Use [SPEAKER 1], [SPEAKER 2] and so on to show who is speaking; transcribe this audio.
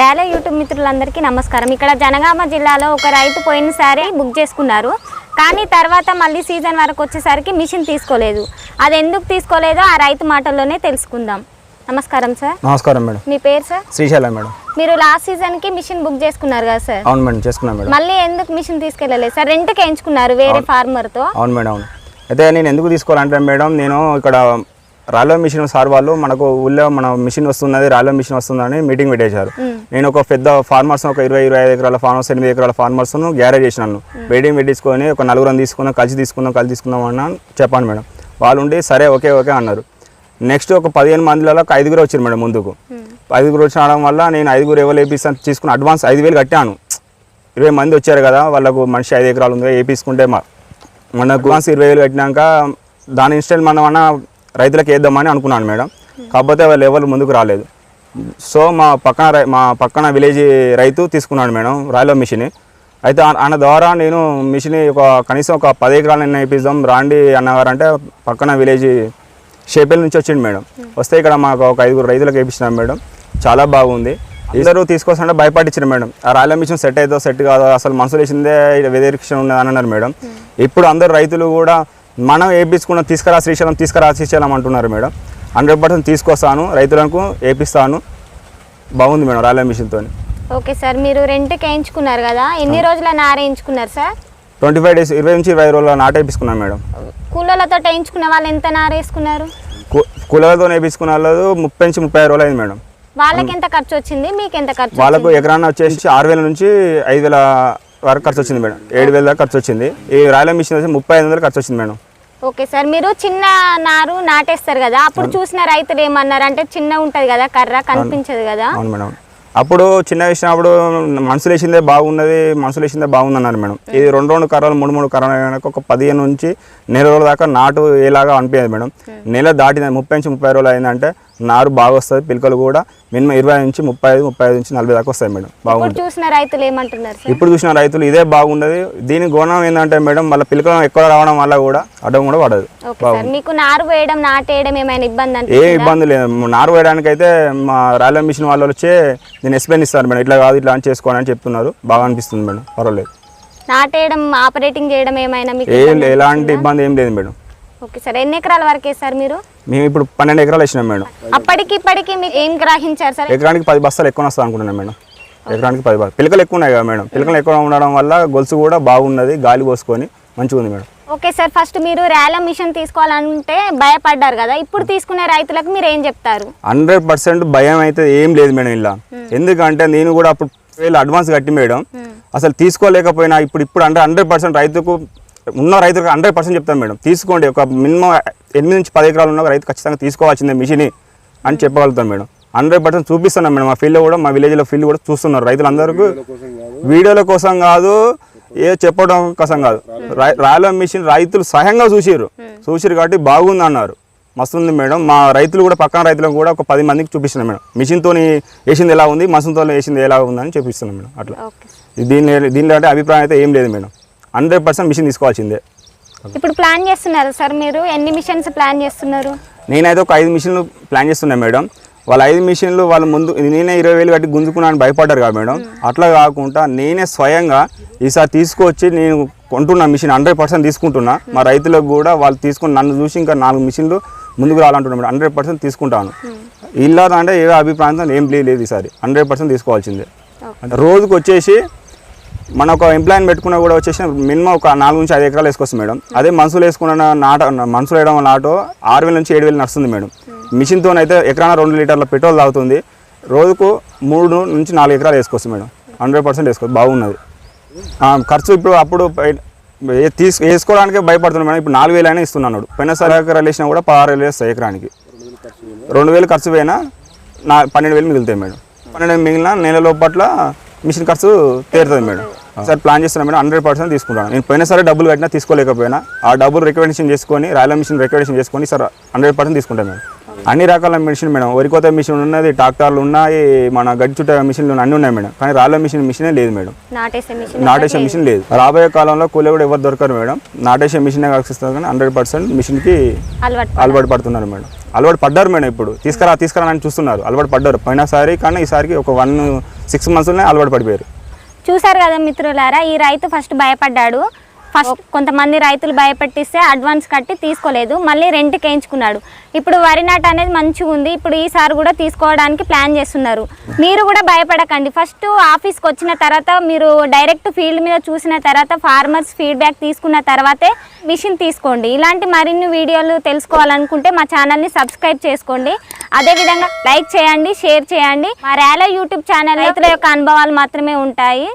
[SPEAKER 1] Rally YouTube మిత్రులందరికీ నమస్కారం. ఇక్కడ జనగామ జిల్లాలో ఒక రైతు పోయినసారి బుక్ చేసుకున్నారు. కానీ తర్వాత మళ్ళీ సీజన్ వరకు వచ్చేసరికి మిషన్ తీసుకోలేదు. అది ఎందుకు తీసుకోలేదో ఆ రైతు మాటల్లోనే తెలుసుకుందాం. నమస్కారం సార్.
[SPEAKER 2] నమస్కారం మేడం.
[SPEAKER 1] మీ పేరు సార్?
[SPEAKER 2] శ్రీశైలం మేడం.
[SPEAKER 1] మీరు లాస్ట్ సీజన్కి మిషన్ బుక్ చేసుకున్నారు కదా సార్?
[SPEAKER 2] అవును మేడం చేసుకున్నాం మేడం.
[SPEAKER 1] మళ్ళీ ఎందుకు మిషన్ తీసుకెళ్ళలేదు సార్? రెంట్కి ఎంచుకున్నారు వేరే ఫార్మర్తో.
[SPEAKER 2] అవును మేడం అవును. అయితే నేను ఎందుకు తీసుకోవాలంటే మేడం నేను ఇక్కడ రాలో మిషన్ సార్ వాళ్ళు మనకు ఊళ్ళో మన మిషన్ వస్తున్నది రాలో మిషన్ వస్తుందని మీటింగ్ పెట్టేశారు. నేను ఒక పెద్ద ఫార్మర్స్ ఒక ఇరవై ఇరవై ఐదు ఎకరాల ఫార్మర్స్ ఎనిమిది ఎకరాల ఫార్మర్స్ గ్యారేజ్ చేసినాను. మీటింగ్ పెట్టించుకొని ఒక నలుగురం తీసుకుందాం కలిసి తీసుకుందాం కలిసి తీసుకుందాం అన్న చెప్పాను మేడం. వాళ్ళు ఉండి సరే ఓకే ఓకే అన్నారు. నెక్స్ట్ ఒక పదిహేను మందిలో ఒక ఐదుగురు వచ్చారు మేడం ముందుకు. ఐదుగురు వచ్చడం వల్ల నేను ఐదుగురు ఎవరు వేపిస్తాను తీసుకుని అడ్వాన్స్ ఐదు వేలు కట్టాను. ఇరవై మంది వచ్చారు కదా వాళ్ళకు మనిషి ఐదు ఎకరాలు ఉంది వేపించుకుంటే మా మనకు అడ్వాన్స్ ఇరవై వేలు కట్టినాక దాని ఇన్స్టెంట్ మనం అన్న రైతులకు వేద్దామని అనుకున్నాను మేడం. కాకపోతే వాళ్ళు ఎవరు ముందుకు రాలేదు. సో మా పక్కన రై- మా పక్కన విలేజ్ రైతు తీసుకున్నాడు మేడం రాయల మిషన్. అయితే ఆయన ద్వారా నేను మిషన్ ఒక కనీసం ఒక పది ఎకరాలు వేపిద్దాం రాండి అన్నగారు అంటే పక్కన విలేజ్ షేపేల్ నుంచి వచ్చింది మేడం. వస్తే ఇక్కడ మాకు ఒక ఐదుగురు రైతులకు వేయించినాం మేడం. చాలా బాగుంది. ఇద్దరు తీసుకొస్తుంటే భయపడించారు మేడం. ఆ రాయల మిషన్ సెట్ అవుతుందో సెట్ కాదో అసలు మనసులు వేసిందే వ్యతిరేక్షణ ఉన్నది అని అన్నారు మేడం. ఇప్పుడు అందరు రైతులు కూడా మనం వేయించుకున్న తీసుకురా శ్రీశైలం తీసుకురా శ్రీశైలం అంటున్నారు మేడం. హండ్రెడ్ పర్సెంట్ తీసుకొస్తాను రైతులకు వేపిస్తాను బాగుంది మేడం రాయల మిషన్తో
[SPEAKER 1] ఓకే సార్ మీరు రెంట్కి వేయించుకున్నారు కదా ఎన్ని రోజుల నార వేయించుకున్నారు సార్?
[SPEAKER 2] ట్వంటీ ఫైవ్ డేస్ ఇరవై నుంచి ఇరవై రోజుల నాట వేపించుకున్నాం మేడం.
[SPEAKER 1] కూలర్లతో వేయించుకున్న వాళ్ళు ఎంత నార వేసుకున్నారు?
[SPEAKER 2] కూలర్తో వేపించుకున్న వాళ్ళు ముప్పై నుంచి ముప్పై ఐదు రోజులు అయింది మేడం.
[SPEAKER 1] వాళ్ళకి ఎంత ఖర్చు వచ్చింది? మీకు ఎంత ఖర్చు
[SPEAKER 2] వాళ్ళకు ఎకరాన్న వచ్చేసి ఆరు వేల నుంచి ఐదు వేల వరకు ఖర్చు వచ్చింది మేడం. ఏడు వేల దాకా ఖర్చు వచ్చింది. ఈ రాయల మిషన్ వచ్చి ముప్పై ఐదు వందలు ఖర్చు వచ్చింది మేడం.
[SPEAKER 1] ఓకే సార్ మీరు చిన్న నారు నాటేస్తారు కదా అప్పుడు చూసిన రైతులు ఏమన్నారు అంటే చిన్న ఉంటది కదా కర్ర కనిపించదు కదా.
[SPEAKER 2] అవును మేడం. అప్పుడు చిన్న వేసినప్పుడు మనసులు వేసిందే బాగున్నది మనసులు వేసిందే బాగుంది అన్నారు మేడం ఇది రెండు రెండు కర్రలు మూడు మూడు కర్రలు అయినాక ఒక పదిహేను నుంచి నెల రోజుల దాకా నాటు ఏలాగా అనిపించదు మేడం. నెల దాటిన ముప్పై నుంచి ముప్పై రోజులు అయిందంటే నారు బాగా వస్తుంది పిలకలు కూడా మినిమం ఇరవై నుంచి ముప్పై ఐదు ముప్పై ఐదు నుంచి నలభై దాకా వస్తాయి మేడం బాగుంటుంది
[SPEAKER 1] చూసిన రైతులు ఏమంటున్నారు
[SPEAKER 2] ఇప్పుడు చూసిన రైతులు ఇదే బాగుండదు. దీని గుణం ఏంటంటే మేడం మళ్ళీ పిలకలు ఎక్కువ రావడం వల్ల కూడా అడ్డం కూడా పడదు.
[SPEAKER 1] మీకు నారు వేయడం నాటేయడం ఏమైనా ఇబ్బంది
[SPEAKER 2] ఏ ఇబ్బంది లేదు. నారు వేయడానికి అయితే మా రాయల మిషన్ వాళ్ళు వచ్చే నేను ఎక్స్ప్లెయిన్ ఇస్తాను మేడం. ఇట్లా కాదు ఇట్లా అని చేసుకోండి అని చెప్తున్నారు. బాగా అనిపిస్తుంది మేడం. పర్వాలేదు.
[SPEAKER 1] నాటేయడం ఆపరేటింగ్ చేయడం ఏమైనా మీకు
[SPEAKER 2] ఎలాంటి ఇబ్బంది ఏం లేదు మేడం.
[SPEAKER 1] ఓకే సార్ ఎన్ని ఎకరాల వరకు వేస్తారు మీరు?
[SPEAKER 2] మేము ఇప్పుడు పన్నెండు ఎకరాలు వేసినాం మేడం.
[SPEAKER 1] అప్పటికి ఇప్పటికి మీకు ఏం గ్రహించారు సార్?
[SPEAKER 2] ఎకరానికి పది బస్తాలు ఎక్కువ వస్తాయి అనుకుంటున్నాను మేడం. ఎకరానికి పది బస్తాలు పిలకలు ఎక్కువ ఉన్నాయి కదా మేడం. పిలకలు ఎక్కువ ఉండడం వల్ల గొలుసు కూడా బాగున్నది గాలి పోసుకొని మంచిగా ఉంది మేడం.
[SPEAKER 1] ఓకే సార్ ఫస్ట్ మీరు ర్యాల మిషన్ తీసుకోవాలంటే భయపడ్డారు కదా. ఇప్పుడు తీసుకునే రైతులకు మీరు ఏం చెప్తారు?
[SPEAKER 2] హండ్రెడ్ పర్సెంట్ భయం అయితే ఏం లేదు మేడం ఇలా. ఎందుకంటే నేను కూడా అప్పుడు వేలు అడ్వాన్స్ కట్టి మేడం. అసలు తీసుకోలేకపోయినా ఇప్పుడు ఇప్పుడు అంటే హండ్రెడ్ పర్సెంట్ రైతుకు ఉన్న రైతుకు హండ్రెడ్ పర్సెంట్ చెప్తాను మేడం. తీసుకోండి. ఒక మినిమం ఎనిమిది నుంచి పది ఎకరాలు ఉన్న రైతు ఖచ్చితంగా తీసుకోవాల్సిందే మిషన్ అని చెప్పగలుగుతాను మేడం. హండ్రెడ్ పర్సెంట్ చూపిస్తున్నాం మేడం. మా ఫీల్డ్ కూడా మా విలేజ్లో ఫీల్డ్ కూడా చూస్తున్నారు రైతులందరికీ వీడియోల కోసం కాదు. ఏ చెప్పడం కోసం కాదు. రాయల మిషన్ రైతులు సహాయంగా చూసిర్రు. చూసిరు కాబట్టి బాగుంది అన్నారు. మస్తుంది మేడం. మా రైతులు కూడా పక్కన రైతులకు కూడా ఒక పది మందికి చూపిస్తున్నాం మేడం. మిషన్తో వేసింది ఎలా ఉంది మసంతో వేసింది ఎలా ఉంది అని చూపిస్తున్నాం మేడం. అట్లా. దీని దీనిలో అంటే అభిప్రాయం అయితే ఏం లేదు మేడం. హండ్రెడ్ పర్సెంట్ మిషన్ తీసుకోవాల్సిందే.
[SPEAKER 1] ఇప్పుడు ప్లాన్ చేస్తున్నారు సార్ మీరు? ఎన్ని మిషన్స్ ప్లాన్ చేస్తున్నారు?
[SPEAKER 2] నేనైతే ఒక ఐదు మిషన్లు ప్లాన్ చేస్తున్నాను మేడం. వాళ్ళ ఐదు మిషన్లు వాళ్ళ ముందు నేనే ఇరవై వేలు కట్టి గుంజుకున్నాను భయపడ్డారు కదా మేడం. అట్లా కాకుండా నేనే స్వయంగా ఈసారి తీసుకొచ్చి నేను కొంటున్నా మిషన్ హండ్రెడ్ పర్సెంట్ తీసుకుంటున్నా. మా రైతులకు కూడా వాళ్ళు తీసుకుని నన్ను చూసి ఇంకా నాలుగు మిషన్లు ముందుకు రావాలంటున్నాను మేడం. హండ్రెడ్ పర్సెంట్ తీసుకుంటాను. ఇలా అంటే ఏ అభిప్రాయం ఏం లేదు ఈసారి. హండ్రెడ్ పర్సెంట్ తీసుకోవాల్సిందే. అంటే రోజుకు వచ్చేసి మన ఒక ఎంప్లాయీని పెట్టుకున్నా కూడా వచ్చేసి మినిమం ఒక నాలుగు నుంచి ఐదు ఎకరాలు వేసుకోవచ్చు మేడం. అదే మనుషులు వేసుకున్న నాట మనుషులు వేయడం వల్ల ఆటో ఆరు వేల నుంచి ఏడు వేలు నడుస్తుంది మేడం. మిషన్తో అయితే ఎకరాన రెండు లీటర్ల పెట్రోల్ తాగుతుంది. రోజుకు మూడు నుంచి నాలుగు ఎకరాలు వేసుకోవచ్చు మేడం. హండ్రెడ్ పర్సెంట్ వేసుకోవచ్చు బాగున్నది. ఖర్చు ఇప్పుడు అప్పుడు ఏ- తీసు వేసుకోవడానికి భయపడుతున్నాడు మేడం. ఇప్పుడు నాలుగు వేలు అయినా ఇస్తున్నాడు పోయినసారి ఎకరాలు వేసినా కూడా పదహారు వేలు వేస్తాయి ఎకరానికి. రెండు వేలు ఖర్చు పోయినా నా పన్నెండు వేలు మిగులుతాయి మేడం. పన్నెండు మిగిలిన నెల లోపట్ల మిషన్ ఖర్చు తీరుతుంది మేడం. సార్ ప్లాన్ చేస్తున్నా మేడం హండ్రెడ్ పర్సెంట్ తీసుకుంటాను. నేను పోయినసారి డబ్బులు కట్టినా తీసుకోలేకపోయినా ఆ డబ్బులు రికమెండేషన్ చేసుకొని రాయల మిషన్ రికమెండేషన్ చేసుకొని సార్ హండ్రెడ్ పర్సెంట్ తీసుకుంటాను మేడం. అన్ని రకాల మిషన్ మేడం వరి కోత మిషన్ ఉన్నది ట్రాక్టర్లు ఉన్నాయి మన గడ్డి చుట్ట మిషన్లు అన్నీ ఉన్నాయి మేడం. కానీ రాయల మిషన్ మిషనే లేదు మేడం. నాటేసే మిషన్ లేదు. రాబోయే కాలంలో కూలీ కూడా ఎవరు దొరకరు మేడం. నాటేసే మిషన్ కాల్సిస్తారు కానీ హండ్రెడ్ పర్సెంట్ మిషన్కి
[SPEAKER 1] అలవాటు
[SPEAKER 2] అలవాటు పడుతున్నారు మేడం. అలవాటు పడ్డారు మేడం ఇప్పుడు. తీసుకురా తీసుకురా అని చూస్తున్నారు. అలవాటు పడ్డారు. పోయినసారి కానీ ఈసారికి ఒక వన్ సిక్స్ మంత్స్లోనే అలవాటు పడిపోయారు.
[SPEAKER 1] చూసారు కదా మిత్రులారా ఈ రైతు ఫస్ట్ భయపడ్డాడు. ఫస్ట్ కొంతమంది రైతులు భయపెట్టిస్తే అడ్వాన్స్ కట్టి తీసుకోలేదు మళ్ళీ రెంట్కి వేయించుకున్నాడు. ఇప్పుడు వరి నాటు అనేది మంచిగా ఉంది ఇప్పుడు ఈసారి కూడా తీసుకోవడానికి ప్లాన్ చేస్తున్నారు. మీరు కూడా భయపడకండి. ఫస్ట్ ఆఫీస్కి వచ్చిన తర్వాత మీరు డైరెక్ట్ ఫీల్డ్ మీద చూసిన తర్వాత ఫార్మర్స్ ఫీడ్బ్యాక్ తీసుకున్న తర్వాతే మిషన్ తీసుకోండి. ఇలాంటి మరిన్ని వీడియోలు తెలుసుకోవాలనుకుంటే మా ఛానల్ని సబ్స్క్రైబ్ చేసుకోండి. అదేవిధంగా లైక్ చేయండి షేర్ చేయండి. మా ర్యాలో యూట్యూబ్ ఛానల్ రైతుల యొక్క అనుభవాలు మాత్రమే ఉంటాయి.